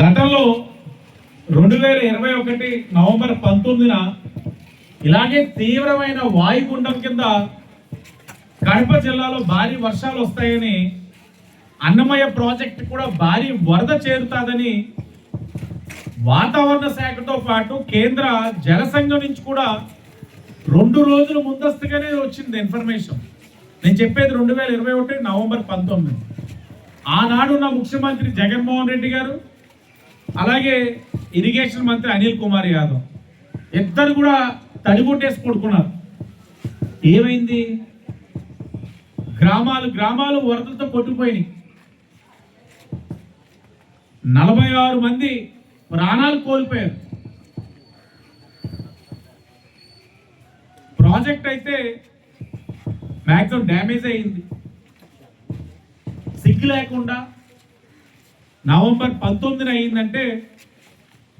గతంలో రెండు వేల ఇరవై ఒకటి నవంబర్ పంతొమ్మిదిన ఇలాగే తీవ్రమైన వాయుగుండం కింద కడప జిల్లాలో భారీ వర్షాలు వస్తాయని అన్నమయ్య ప్రాజెక్ట్ కూడా భారీ వరద చేరుతాదని వాతావరణ శాఖతో పాటు కేంద్ర జలసంఘం నుంచి కూడా రెండు రోజులు ముందస్తుగానే వచ్చింది ఇన్ఫర్మేషన్. నేను చెప్పేది రెండు వేల ఇరవై ఒకటి నవంబర్ పంతొమ్మిది. ఆనాడు నా ముఖ్యమంత్రి జగన్మోహన్ రెడ్డి గారు అలాగే ఇరిగేషన్ మంత్రి అనిల్ కుమార్ యాదవ్. ఇద్దరు కూడా తడిగొట్టేసి కొడుకున్నారు ఏమైంది? గ్రామాలు గ్రామాలు వరదలతో కొట్టుకుపోయినాయి. నలభై ఆరు మంది ప్రాణాలు కోల్పోయారు. ప్రాజెక్ట్ అయితే మ్యాక్సిమం డ్యామేజ్ అయింది. సిగ్గు లేకుండా నవంబర్ పంతొమ్మిదిన అయిందంటే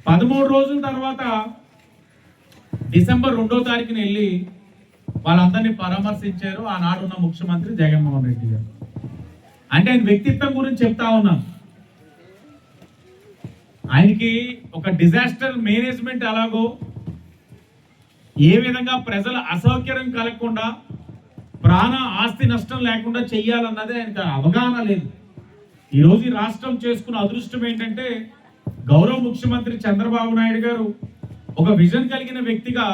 పదమూడు రోజుల తర్వాత డిసెంబర్ రెండో తారీఖున వెళ్ళి వాళ్ళందరినీ పరామర్శించారు. ఆనాడున్న ముఖ్యమంత్రి జగన్మోహన్ రెడ్డి గారు. అంటే ఆయన వ్యక్తిత్వం గురించి చెప్తా ఉన్నాను ఆయనకి ఒక డిజాస్టర్ మేనేజ్మెంట్ ఎలాగో ఏ విధంగా ప్రజల అసౌకర్యం కలగకుండా ప్రాణ ఆస్తి నష్టం లేకుండా చెయ్యాలన్నది ఆయనకు అవగాహన లేదు. ఈరోజు ఈ రాష్ట్రం చేసుకున్న అదృష్టం ఏంటంటే గౌరవ ముఖ్యమంత్రి చంద్రబాబు నాయుడు గారు ఒక విజన్ కలిగిన వ్యక్తిగా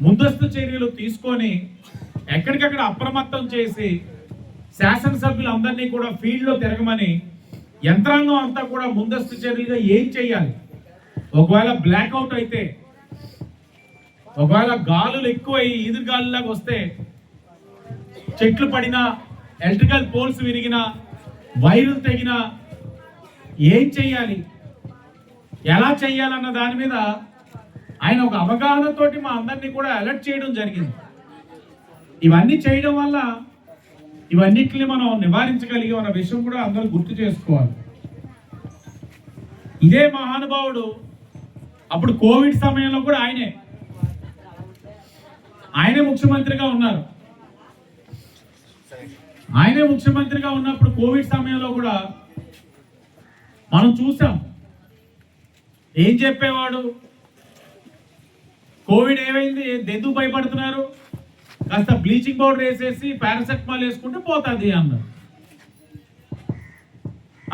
ముందస్తు చర్యలు తీసుకొని ఎక్కడికక్కడ అప్రమత్తం చేసి శాసనసభ్యులందరినీ కూడా ఫీల్డ్లో తిరగమని యంత్రాంగం అంతా కూడా ముందస్తు చర్యలుగా ఏం చేయాలి? ఒకవేళ బ్లాక్అవుట్ అయితే ఒకవేళ గాలులు ఎక్కువై ఈదురుగాలులాగా వస్తే చెట్లు పడినా ఎలక్ట్రికల్ పోల్స్ విరిగినా వైరులు తగిన ఏం చెయ్యాలి? ఎలా చెయ్యాలన్న దాని మీద ఆయన ఒక అవగాహనతోటి మా అందరినీ కూడా అలర్ట్ చేయడం జరిగింది. ఇవన్నీ చేయడం వల్ల ఇవన్నిటిని మనం నివారించగలిగే అన్న విషయం కూడా అందరూ గుర్తు చేసుకోవాలి. ఇదే మహానుభావుడు అప్పుడు కోవిడ్ సమయంలో కూడా ఆయనే. ఆయనే ముఖ్యమంత్రిగా ఉన్నారు. ఆయనే ముఖ్యమంత్రిగా ఉన్నప్పుడు కోవిడ్ సమయంలో కూడా మనం చూసాం. ఏం చెప్పేవాడు? కోవిడ్ ఏమైంది? ఎందుకు భయపడుతున్నారు? కాస్త బ్లీచింగ్ పౌడర్ వేసేసి పారాసెటమాల్ వేసుకుంటే పోతుంది అన్నారు.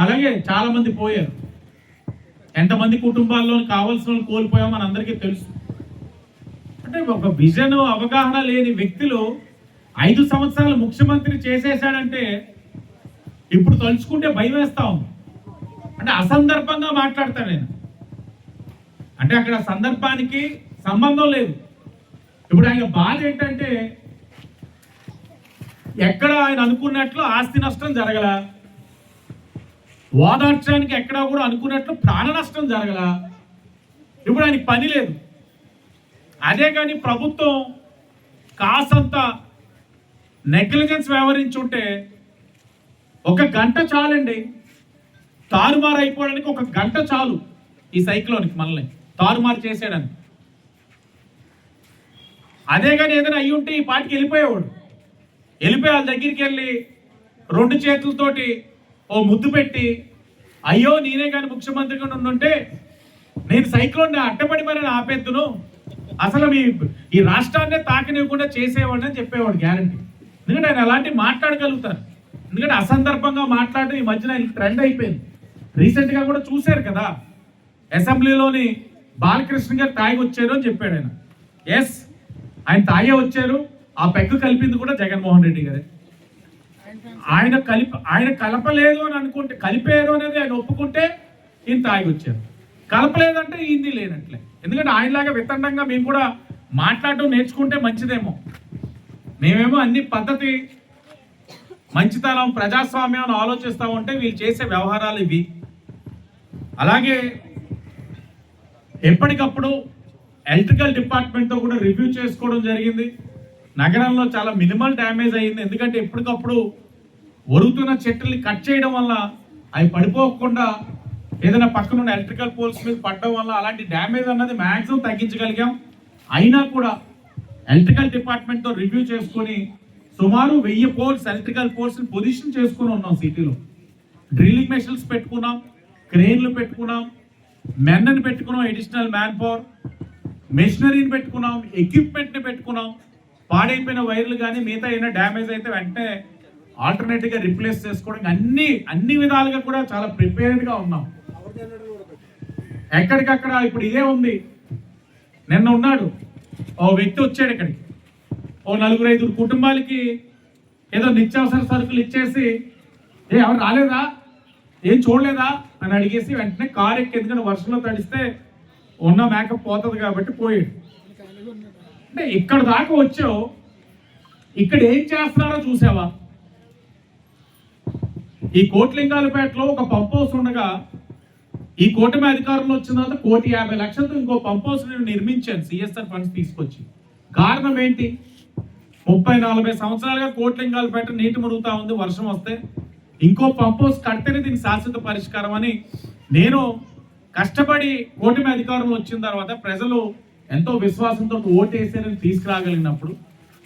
అలాగే చాలా మంది పోయారు. ఎంతమంది కుటుంబాల్లో కావాల్సిన వాళ్ళు కోల్పోయామో అందరికీ తెలుసు. అంటే ఒక విజన్ అవగాహన లేని వ్యక్తులు ఐదు సంవత్సరాలు ముఖ్యమంత్రి చేసేసాడంటే ఇప్పుడు తలుచుకుంటే భయం వేస్తా ఉంది. అంటే అసందర్భంగా మాట్లాడతాను నేను. అంటే అక్కడ సందర్భానికి సంబంధం లేదు. ఇప్పుడు ఆయన బాధ ఏంటంటే ఎక్కడ ఆయన అనుకున్నట్లు ఆస్తి నష్టం జరగల ఓదార్చడానికి ఎక్కడా కూడా అనుకున్నట్లు ప్రాణ నష్టం జరగల ఇప్పుడు ఆయనకి పని లేదు. అదే కానీ ప్రభుత్వం కాసంత నెగ్లిజెన్స్ వ్యవహరించుంటే ఒక గంట చాలండి. తారుమారు అయిపోవడానికి ఒక గంట చాలు ఈ సైక్లోనికి మనల్ని. తారుమారు చేసేయడానికి. అదే కానీ ఏదైనా అయ్యి ఉంటే ఈ పాటికి వెళ్ళిపోయేవాడు. వెళ్ళిపోయి వాళ్ళ దగ్గరికి వెళ్ళి రెండు చేతులతోటి ఓ ముద్దు పెట్టి అయ్యో నేనే కానీ ముఖ్యమంత్రిగా ఉండుంటే నేను సైక్లోన్ అట్టబడి మరి ఆపేద్దును. అసలు మీ ఈ రాష్ట్రాన్నే తాకనివ్వకుండా చేసేవాడిని అని చెప్పేవాడు గ్యారంటీ. ఎందుకంటే ఆయన అలాంటి మాట్లాడగలుగుతారు? ఎందుకంటే అసందర్భంగా మాట్లాడడం ఈ మధ్యన ట్రెండ్ అయిపోయింది. రీసెంట్గా కూడా చూశారు కదా? అసెంబ్లీలోని బాలకృష్ణ గారు తాగి వచ్చారు అని చెప్పాడు ఆయన. ఎస్ ఆయన తాగే వచ్చారు. ఆ పెగ్గు కలిపింది కూడా జగన్మోహన్ రెడ్డి గారే. ఆయన కలిపి ఆయన కలపలేదు అని అనుకుంటే కలిపారు అనేది ఆయన ఒప్పుకుంటే ఈయన తాగి వచ్చారు. కలపలేదంటే ఈయన్ని లేనట్లే. ఎందుకంటే ఆయనలాగా వితండంగా మేము కూడా మాట్లాడటం నేర్చుకుంటే మంచిదేమో. మేమేమో అన్ని పద్ధతి మంచితనం ప్రజాస్వామ్యం అని ఆలోచిస్తా ఉంటే వీళ్ళు చేసే వ్యవహారాలు ఇవి. అలాగే ఎప్పటికప్పుడు ఎలక్ట్రికల్ డిపార్ట్మెంట్తో కూడా రివ్యూ చేసుకోవడం జరిగింది. నగరంలో చాలా మినిమల్ డ్యామేజ్ అయ్యింది ఎందుకంటే ఎప్పటికప్పుడు ఒరుగుతున్న చెట్లని కట్ చేయడం వల్ల అవి పడిపోకుండా ఏదైనా పక్కన ఉన్న ఎలక్ట్రికల్ పోల్స్ మీద పడడం వల్ల అలాంటి డ్యామేజ్ అన్నది మ్యాక్సిమం తగ్గించగలిగాం. అయినా కూడా ఎలక్ట్రికల్ డిపార్ట్మెంట్తో రివ్యూ చేసుకొని సుమారు వెయ్యి పోల్స్ ఎలక్ట్రికల్ పోల్స్ పొజిషన్ చేసుకుని ఉన్నాం సిటీలో. డ్రిల్లింగ్ మెషిన్స్ పెట్టుకున్నాం క్రేన్లు పెట్టుకున్నాం మెన్నని పెట్టుకున్నాం ఎడిషనల్ మ్యాన్ పవర్ మెషినరీని పెట్టుకున్నాం ఎక్విప్మెంట్ని పెట్టుకున్నాం. పాడైపోయిన వైర్లు కానీ మిగతా ఏమైనా డ్యామేజ్ అయితే వెంటనే ఆల్టర్నేటివ్గా రిప్లేస్ చేసుకోవడానికి అన్ని అన్ని విధాలుగా కూడా చాలా ప్రిపేర్డ్గా ఉన్నాం. ఎక్కడికక్కడ ఇప్పుడు ఇదే ఉంది. నిన్న ఉన్నాడు. ఓ వ్యక్తి వచ్చాడు ఇక్కడికి. ఓ నలుగురు ఐదుగురు కుటుంబాలకి ఏదో నిత్యావసర సరుకులు ఇచ్చేసి ఏ ఎవరు రాలేదా? ఏం చూడలేదా? అని అడిగేసి వెంటనే కారు ఎక్కి ఎందుకంటే వర్షంలో తడిస్తే ఉన్న మేకప్ పోతుంది కాబట్టి పోయాడు. అంటే ఇక్కడ దాకా వచ్చావు. ఇక్కడ ఏం చేస్తున్నారో చూసావా? ఈ కోట్లింగాలపేటలో ఒక పంప్ హౌస్ ఉండగా ఈ కూటమి అధికారంలో వచ్చిన తర్వాత కోటి యాభై లక్షలతో ఇంకో పంప్ హౌస్ నేను నిర్మించాను సిఎస్ఆర్ ఫండ్స్ తీసుకొచ్చి. కారణం ఏంటి? ముప్పై నలభై సంవత్సరాలుగా కోట్లింగాలు పెట్ట నీటి మురుగుతా ఉంది వర్షం వస్తే. ఇంకో పంప్ హౌస్ కడితేనే దీనికి శాశ్వత పరిష్కారం అని నేను కష్టపడి కూటమి అధికారంలో వచ్చిన తర్వాత ప్రజలు ఎంతో విశ్వాసంతో ఓటేసారని తీసుకురాగలిగినప్పుడు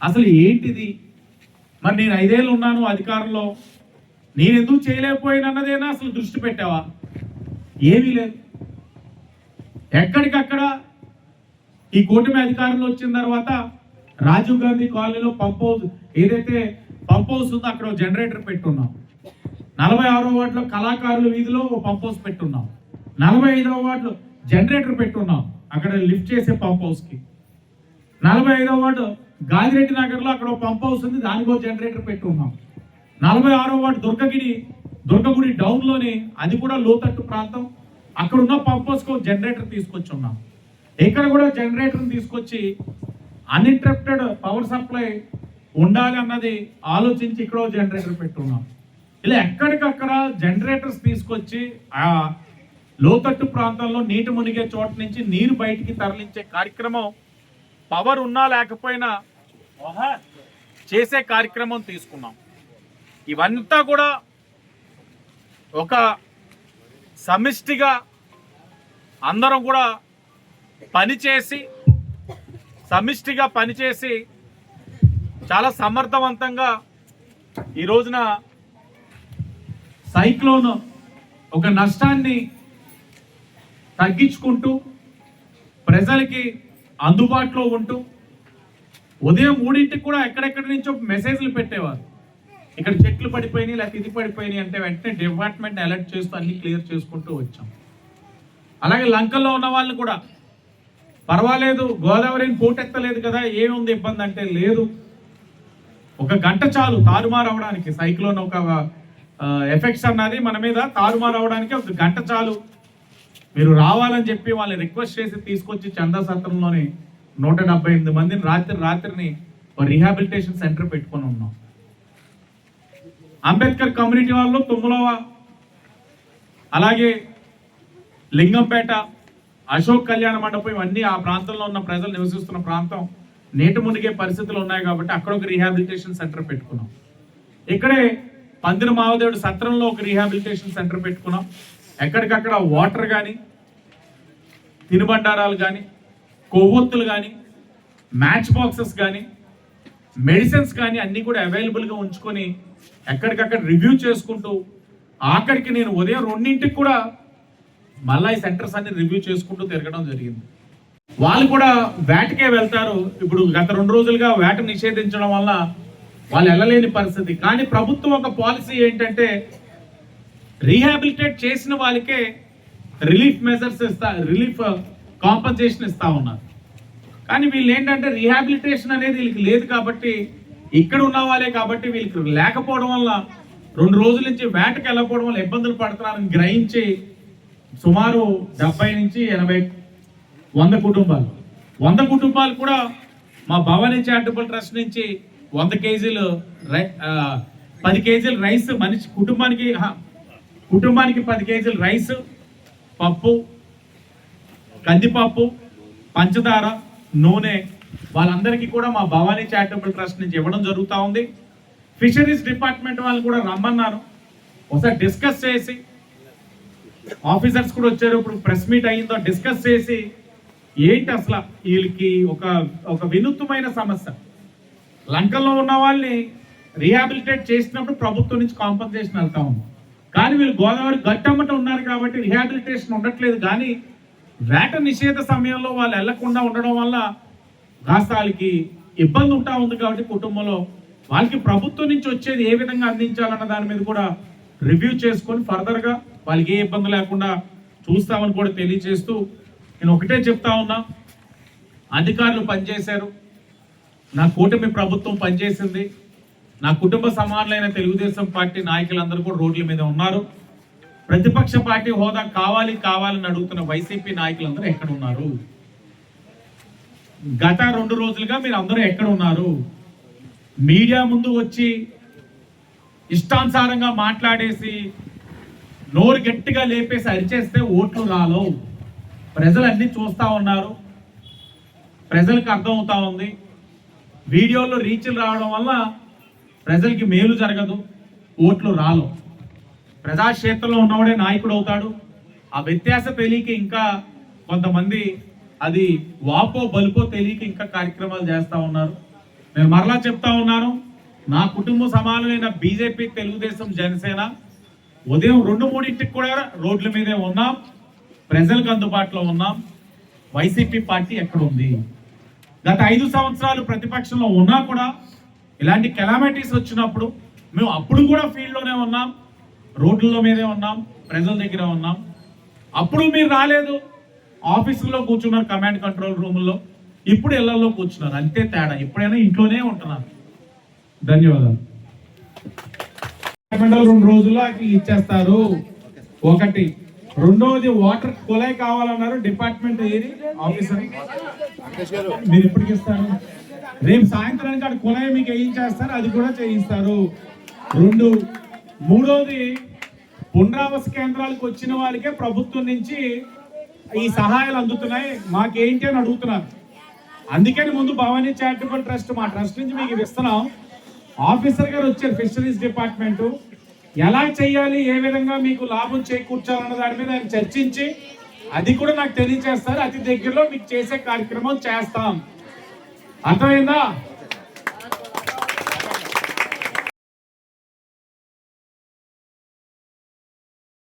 అసలు ఏంటిది? మరి నేను ఐదేళ్ళు ఉన్నాను అధికారంలో. నేను ఎందుకు చేయలేకపోయినన్నదేనా అసలు దృష్టి పెట్టావా? ఏమీ లేదు. ఎక్కడికక్కడ ఈ కూటమి అధికారంలో వచ్చిన తర్వాత రాజీవ్ గాంధీ కాలనీలో పంప్ హౌస్ ఏదైతే పంప్ హౌస్ ఉందో అక్కడ జనరేటర్ పెట్టున్నాం. నలభై ఆరో వాటిలో కళాకారుల వీధిలో ఓ పంప్ హౌస్ పెట్టున్నాం. నలభై ఐదవ వాటిలో జనరేటర్ పెట్టున్నాం. అక్కడ లిఫ్ట్ చేసే పంప్ హౌస్కి. నలభై ఐదవ వార్డు గాజిరెడ్డి నగర్లో అక్కడ ఒక పంప్ హౌస్ ఉంది దానికో జనరేటర్ పెట్టున్నాం. నలభై ఆరో వార్డు దుర్గగిరి దుర్గగుడి టౌన్లోని అది కూడా లోతట్టు ప్రాంతం. అక్కడ ఉన్న పంప్ జనరేటర్ తీసుకొచ్చి ఉన్నాం. ఇక్కడ కూడా జనరేటర్ తీసుకొచ్చి అన్ఇంటరప్టెడ్ పవర్ సప్లై ఉండాలి అన్నది ఆలోచించి ఇక్కడ జనరేటర్ పెట్టున్నాం. ఇలా ఎక్కడికక్కడ జనరేటర్స్ తీసుకొచ్చి ఆ లోతట్టు ప్రాంతంలో నీటి మునిగే చోట నుంచి నీరు బయటికి తరలించే కార్యక్రమం పవర్ ఉన్నా లేకపోయినా చేసే కార్యక్రమం తీసుకున్నాం. ఇవంతా కూడా ఒక సమిష్టిగా అందరం కూడా పనిచేసి సమిష్టిగా పనిచేసి చాలా సమర్థవంతంగా ఈ రోజున సైక్లోన్ ఒక నష్టాన్ని తగ్గించుకుంటూ ప్రజలకి అందుబాటులో ఉంటూ ఉదయం మూడింటికి కూడా ఎక్కడెక్కడి నుంచో మెసేజ్లు పెట్టేవారు. ఇక్కడ చెట్లు పడిపోయినాయి లేకపోతే ఇది పడిపోయినాయి అంటే వెంటనే డిపార్ట్మెంట్ అలర్ట్ చేస్తూ అన్ని క్లియర్ చేసుకుంటూ వచ్చాం. అలాగే లంకల్లో ఉన్న వాళ్ళు కూడా పర్వాలేదు గోదావరిని పోటెత్తలేదు కదా ఏముంది ఇబ్బంది? అంటే లేదు. ఒక గంట చాలు తారుమారు అవడానికి సైక్లోన్ ఒక ఎఫెక్ట్స్ అన్నది మన మీద తారుమారు అవడానికి ఒక గంట చాలు. మీరు రావాలని చెప్పి వాళ్ళని రిక్వెస్ట్ చేసి తీసుకొచ్చి చందా సత్రంలోని నూట డెబ్బై ఎనిమిది మందిని రాత్రి రాత్రిని ఒక రీహాబిలిటేషన్ సెంటర్ పెట్టుకొని ఉన్నాం. అంబేద్కర్ కమ్యూనిటీ వాళ్ళు తుమ్మలవ అలాగే లింగంపేట అశోక్ కళ్యాణ మండపం ఇవన్నీ ఆ ప్రాంతంలో ఉన్న ప్రజలు నివసిస్తున్న ప్రాంతం. నీట మునిగే పరిస్థితులు ఉన్నాయి కాబట్టి అక్కడ ఒక రీహాబిలిటేషన్ సెంటర్ పెట్టుకున్నాం. ఇక్కడే పందిరి మావదేవుడు సత్రంలో ఒక రీహాబిలిటేషన్ సెంటర్ పెట్టుకున్నాం. ఎక్కడికక్కడ వాటర్ కానీ తినుబండారాలు కానీ కొవ్వొత్తులు కానీ మ్యాచ్ బాక్సెస్ కానీ మెడిసిన్స్ కానీ అన్నీ కూడా అవైలబుల్గా ఉంచుకొని ఎక్కడికక్కడ రివ్యూ చేసుకుంటూ ఆఖరికి నేను ఉదయం రెండింటికి కూడా మళ్ళా ఈ సెంటర్స్ అన్ని రివ్యూ చేసుకుంటూ తిరగడం జరిగింది. వాళ్ళు కూడా వేటకే వెళ్తారు. ఇప్పుడు గత రెండు రోజులుగా వేట నిషేధించడం వల్ల వాళ్ళు వెళ్ళలేని పరిస్థితి. కానీ ప్రభుత్వం ఒక పాలసీ ఏంటంటే రీహాబిలిటేట్ చేసిన వాళ్ళకే రిలీఫ్ మెజర్స్ ఇస్తా రిలీఫ్ కాంపన్సేషన్ ఇస్తా ఉన్నారు. కానీ వీళ్ళు ఏంటంటే రీహాబిలిటేషన్ అనేది వీళ్ళకి లేదు కాబట్టి ఇక్కడ ఉన్న వాళ్ళే కాబట్టి వీళ్ళకి లేకపోవడం వల్ల రెండు రోజుల నుంచి వేటకి వెళ్ళకపోవడం వల్ల ఇబ్బందులు పడుతున్నారని గ్రహించి సుమారు డెబ్బై నుంచి ఎనభై వంద కుటుంబాలు. వంద కుటుంబాలు కూడా మా భవానీ చారిటబుల్ ట్రస్ట్ నుంచి వంద కేజీలు రై పది కేజీలు రైస్ మనిషి కుటుంబానికి కుటుంబానికి పది కేజీలు రైస్ పప్పు కందిపప్పు పంచదార నూనె వాళ్ళందరికీ కూడా మా భవానీ చారిటబుల్ ట్రస్ట్ నుంచి ఇవ్వడం జరుగుతూ ఉంది. ఫిషరీస్ డిపార్ట్మెంట్ వాళ్ళు కూడా రమ్మన్నారు. ఒకసారి డిస్కస్ చేసి ఆఫీసర్స్ కూడా వచ్చారు. ఇప్పుడు ప్రెస్ మీట్ అయ్యిందో డిస్కస్ చేసి ఏంటి అసలు వీళ్ళకి ఒక ఒక వినూత్నమైన సమస్య. లంకల్లో ఉన్న వాళ్ళని రీహాబిలిటేట్ చేసినప్పుడు ప్రభుత్వం నుంచి కాంపన్సేషన్ వెళ్తా ఉంది. కానీ వీళ్ళు గోదావరి గట్టమ్మట ఉన్నారు కాబట్టి రిహాబిలిటేషన్ ఉండట్లేదు. కానీ వేట నిషేధ సమయంలో వాళ్ళు వెళ్ళకుండా ఉండడం వల్ల కాస్త వాళ్ళకి ఇబ్బంది ఉంటా ఉంది కాబట్టి కుటుంబంలో వాళ్ళకి ప్రభుత్వం నుంచి వచ్చేది ఏ విధంగా అందించాలన్న దాని మీద కూడా రివ్యూ చేసుకొని ఫర్దర్గా వాళ్ళకి ఏ ఇబ్బంది లేకుండా చూస్తామని కూడా తెలియజేస్తూ నేను ఒకటే చెప్తా ఉన్నా. అధికారులు పనిచేశారు. నా కూటమి ప్రభుత్వం పనిచేసింది. నా కుటుంబ సమానులైన తెలుగుదేశం పార్టీ నాయకులందరూ కూడా రోడ్ల మీద ఉన్నారు. ప్రతిపక్ష పార్టీ హోదా కావాలి కావాలని అడుగుతున్న వైసీపీ నాయకులందరూ ఎక్కడ ఉన్నారు? గత రెండు రోజులుగా మీరు అందరూ ఎక్కడ ఉన్నారు? మీడియా ముందు వచ్చి ఇష్టానుసారంగా మాట్లాడేసి నోరు గట్టిగా లేపేసి అరిచేస్తే ఓట్లు రాలవు. ప్రజలు అన్ని చూస్తూ ఉన్నారు. ప్రజలకు అర్థమవుతా ఉంది. వీడియోలో రీచ్లు రావడం వల్ల ప్రజలకి మేలు జరగదు ఓట్లు రాలవు. ప్రజాక్షేత్రంలో ఉన్నవాడే నాయకుడు అవుతాడు. ఆ వ్యత్యాస తెలియక ఇంకా కొంతమంది అది వాపో బలుపో తెలియక ఇంకా కార్యక్రమాలు చేస్తూ ఉన్నారు. నేను మరలా చెప్తా ఉన్నాను నా కుటుంబ సమానమైన బీజేపీ తెలుగుదేశం జనసేన ఉదయం రెండు మూడింటికి కూడా రోడ్ల మీదే ఉన్నాం ప్రజలకు అందుబాటులో ఉన్నాం. వైసీపీ పార్టీ ఎక్కడ ఉంది గత ఐదు సంవత్సరాలు ప్రతిపక్షంలో ఉన్నా కూడా ఇలాంటి కెలామిటీస్ వచ్చినప్పుడు మేము అప్పుడు కూడా ఫీల్డ్లోనే ఉన్నాం. రోడ్ల మీదే ఉన్నాం ప్రజల దగ్గర ఉన్నాం. అప్పుడు మీరు రాలేదు. ఆఫీసుల్లో కూర్చున్నారు కమాండ్ కంట్రోల్ రూముల్లో. ఇప్పుడు ఇళ్ళలో కూర్చున్నారు. అంతే తేడా. ఎప్పుడైనా ఇంట్లోనే ఉంటున్నారు ధన్యవాదాలు. రెండు రోజుల్లో ఇచ్చేస్తారు. ఒకటి. రెండవది వాటర్ కులాయి కావాలన్నారు డిపార్ట్మెంట్ ఏది? ఆఫీసర్. మీరు ఎప్పటికి ఇస్తారు రేపు సాయంత్రానికి అక్కడ కుళాయి మీకు వేయించేస్తారు. అది కూడా చేయిస్తారు. రెండు. మూడోది పునరావాస కేంద్రాలకు వచ్చిన వారికే ప్రభుత్వం నుంచి ఈ సహాయాలు అందుతున్నాయి. మాకేంటి అని అడుగుతున్నారు. అందుకని ముందు భవానీ చారిటబుల్ ట్రస్ట్ మా ట్రస్ట్ నుంచి మీకు ఇస్తున్నాం. ఆఫీసర్ గారు వచ్చారు ఫిషరీస్ డిపార్ట్మెంట్. ఎలా చేయాలి ఏ విధంగా మీకు లాభం చేకూర్చాలన్న దాని మీద ఆయన చర్చించి అది కూడా నాకు తెలియజేస్తారు. అతి దగ్గరలో మీకు చేసే కార్యక్రమం చేస్తాం. అర్థమైందా?